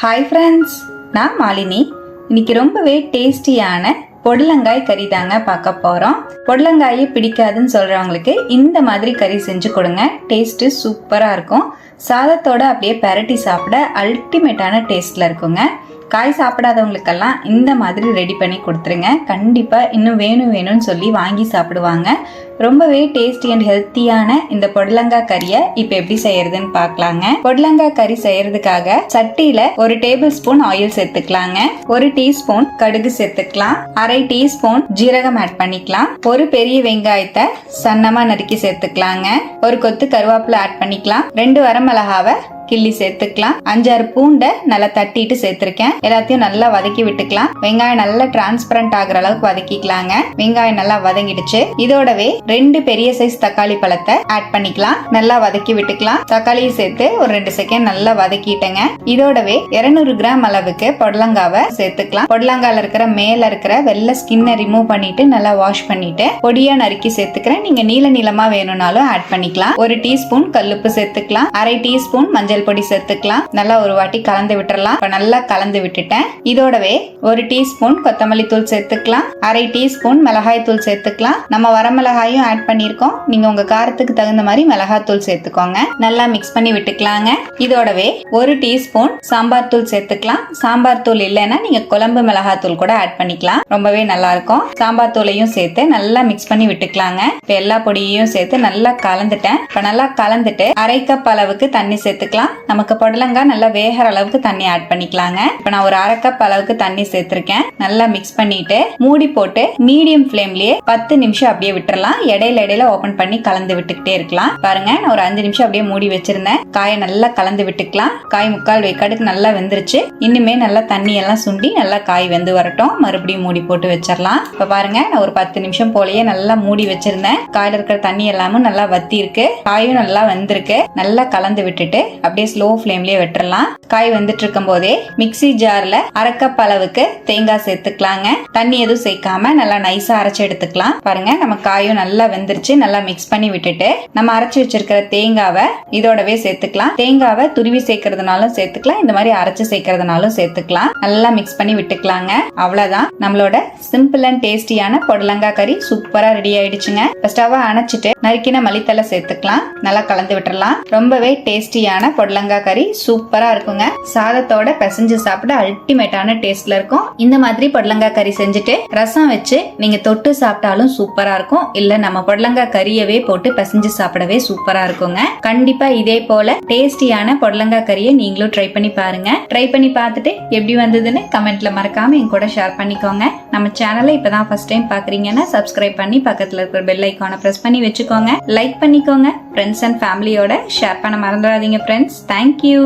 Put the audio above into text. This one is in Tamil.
ஹாய் ஃப்ரெண்ட்ஸ் நான் மாலினி. இன்னைக்கு ரொம்பவே டேஸ்டியான பொடலங்காய் கறி தாங்க பார்க்க போகிறோம் பொடலங்காயே பிடிக்காதுன்னு சொல்கிறவங்களுக்கு இந்த மாதிரி கறி செஞ்சு கொடுங்க. டேஸ்ட்டு சூப்பராக இருக்கும். சாதத்தோட அப்படியே பெரட்டி சாப்பிட அல்டிமேட்டான டேஸ்ட்டில் இருக்குங்க. காய் சாப்பிடாதவங்களுக்கெல்லாம் இந்த மாதிரி ரெடி பண்ணி கொடுத்துருங்க. கண்டிப்பாக இன்னும் வேணும் வேணும்னு சொல்லி வாங்கி சாப்பிடுவாங்க. ரொம்பவே டேஸ்டி அண்ட் ஹெல்த்தியான இந்த பொடலங்காய் கறியை இப்போ எப்படி செய்யறதுன்னு பார்க்கலாங்க. பொடலங்காய் கறி செய்யறதுக்காக சட்டியில ஒரு டேபிள் ஸ்பூன் ஆயில் சேர்த்துக்கலாங்க. ஒரு டீஸ்பூன் கடுகு சேர்த்துக்கலாம். அரை டீஸ்பூன் ஜீரகம் ஆட் பண்ணிக்கலாம். ஒரு பெரிய வெங்காயத்தை சன்னமா நறுக்கி சேர்த்துக்கலாங்க. ஒரு கொத்து கருவேப்பிலை ஆட் பண்ணிக்கலாம். ரெண்டு வரமிளகாவை கிள்ளி சேர்த்துக்கலாம். அஞ்சாறு பூண்டை நல்லா தட்டிட்டு சேர்த்திருக்கேன். எல்லாத்தையும் நல்லா வதக்கி விட்டுக்கலாம். வெங்காயம் நல்லா டிரான்ஸ்பரண்ட் ஆகுற அளவுக்கு வதக்கிக்கலாங்க. வெங்காயம் நல்லா வதங்கிடுச்சு. இதோடவே ரெண்டு பெரிய சைஸ் தக்காளி பழத்தை ஆட் பண்ணிக்கலாம். நல்லா வதக்கி விட்டுக்கலாம். தக்காளியை சேர்த்து ஒரு ரெண்டு செகண்ட் நல்லா வதக்கிட்டேங்க. இதோடவே 200 கிராம் அளவுக்கு பொடலங்காவை சேர்த்துக்கலாம். பொடலங்கால இருக்கிற மேல இருக்கிற வெள்ளை ஸ்கின்னை ரிமூவ் பண்ணிட்டு நல்லா வாஷ் பண்ணிட்டு பொடியா நறுக்கி சேர்த்துக்கிறேன். நீங்க நீல நீளமா வேணும்னாலும் ஆட் பண்ணிக்கலாம். ஒரு டீஸ்பூன் கல்லுப்பு சேர்த்துக்கலாம். அரை டீஸ்பூன் மஞ்சள் பொடி சேர்த்துக்கலாம். நல்லா ஒரு வாட்டி கலந்து விட்டுறலாம். இப்ப நல்லா கலந்து விட்டுட்டேன். இதோடவே ஒரு டீஸ்பூன் கொத்தமல்லி தூள் சேர்த்துக்கலாம். அரை டீஸ்பூன் மிளகாய் தூள் சேர்த்துக்கலாம். நம்ம வரமிளகாயும் ஆட் பண்ணியிருக்கோம். நீங்க உங்க காரத்துக்கு தகுந்த மாதிரி மிளகாய் தூள் சேர்த்துக்கோங்க. நல்லா மிக்ஸ் பண்ணி விட்டுக்கலாங்க. இதோடவே ஒரு டீஸ்பூன் சாம்பார் தூள் சேர்த்துக்கலாம். சாம்பார் தூள் இல்லைன்னா நீங்க குழம்பு மிளகாய் தூள் கூட ஆட் பண்ணிக்கலாம். ரொம்பவே நல்லா இருக்கும். சாம்பார் தூளையும் சேர்த்து நல்லா மிக்ஸ் பண்ணி விட்டுக்கலாங்க. இப்ப எல்லா பொடியையும் சேர்த்து நல்லா கலந்துட்டேன். இப்ப நல்லா கலந்துட்டு அரை கப் அளவுக்கு தண்ணி சேர்த்துக்கலாம். நமக்கு புடலங்காய் நல்லா வேகிற அளவுக்கு தண்ணி ஆட் பண்ணிக்கலாங்க. இப்ப நான் ஒரு அரை கப் அளவுக்கு தண்ணி சேர்த்திருக்கேன். நல்லா மிக்ஸ் பண்ணிட்டு மூடி போட்டு மீடியம் ஃப்ளேம்லயே பத்து நிமிஷம் அப்படியே விட்டுறலாம். இடையில இடையில ஓபன் பண்ணி கலந்து விட்டுக்கிட்டே இருக்கலாம். பாருங்க நான் ஒரு அஞ்சு நிமிஷம் அப்படியே மூடி வச்சிருந்தேன். காயை நல்லா கலந்து விட்டுக்கலாம். காய் முக்கால் வேக்காடுக்கு நல்லா வெந்துருச்சு. இன்னுமே நல்லா தண்ணி எல்லாம் சுண்டி நல்லா காய் வெந்து வரட்டும். மறுபடியும் மூடி போட்டு வச்சிடலாம் இப்ப பாருங்க நான் ஒரு பத்து நிமிஷம் போலயே நல்லா மூடி வச்சிருந்தேன். காயில இருக்கிற தண்ணி எல்லாமும் நல்லா வத்தி இருக்கு காயும் நல்லா வந்திருக்கு. நல்லா கலந்து விட்டுட்டு அப்படியே ஸ்லோ ஃப்ளேம்லயே விட்டுறலாம். காய் வந்துட்டு இருக்கும் போதே மிக்ஸி ஜார்ல அரைக்கப் அளவுக்கு தேங்காய் சேர்த்துக்கலாங்க. தண்ணி எதுவும் சேர்க்காம நல்லா நைஸா அரைச்சு எடுத்துக்கலாம். பாருங்க நம்ம காயும் நல்லா வெந்துருச்சு. நல்லா மிக்ஸ் பண்ணி விட்டுட்டு நம்ம அரைச்சு வச்சிருக்கிற தேங்காவை இதோடவே சேர்த்துக்கலாம். தேங்காவை துருவி சேர்க்கறதுனாலும் சேர்த்துக்கலாம். இந்த மாதிரி அரைச்சு சேர்க்கறதுனாலும் சேர்த்துக்கலாம். நல்லா மிக்ஸ் பண்ணி விட்டுக்கலாங்க. அவ்வளவுதான். நம்மளோட சிம்பிள் அண்ட் டேஸ்டியான பொடலங்காய் கறி சூப்பரா ரெடி ஆயிடுச்சுங்க. இப்ப ஸ்டவ் அணைச்சிட்டு நறுக்கின மல்லித்தலை சேர்த்துக்கலாம். நல்லா கலந்து விட்டுறலாம். ரொம்பவே டேஸ்டியான புடலங்காய் கறி சூப்பரா இருக்குங்க. சாதத்தோட பிசைஞ்சு சாப்பிட அல்டிமேட்டான டேஸ்ட்ல இருக்கும். இந்த மாதிரி புடலங்காய் கறி செஞ்சுட்டு ரசம் வச்சு நீங்க தொட்டு சாப்பிட்டாலும் சூப்பரா இருக்கும். இல்ல நம்ம புடலங்காய் கறியவே போட்டு பிசைஞ்சு சாப்பிடவே சூப்பரா இருக்குங்க. கண்டிப்பா இதே போல டேஸ்டியான புடலங்காய் கறியை நீங்களும் ட்ரை பண்ணி பாருங்க. ட்ரை பண்ணி பார்த்துட்டு எப்படி வந்ததுன்னு கமெண்ட்ல மறக்காம என் கூட ஷேர் பண்ணிக்கோங்க. நம்ம சேனலை இப்பதான் ஃபர்ஸ்ட் டைம் பாக்குறீங்கன்னா சப்ஸ்கிரைப் பண்ணி பக்கத்துல இருக்கிற பெல் ஐக்கானை பிரஸ் பண்ணி வச்சுக்கோங்க. லைக் பண்ணிக்கோங்க. ஃப்ரெண்ட்ஸ் அண்ட் ஃபேமிலியோட ஷேர் பண்ண மறந்துடாதீங்க ஃப்ரெண்ட்ஸ் தேங்க்யூ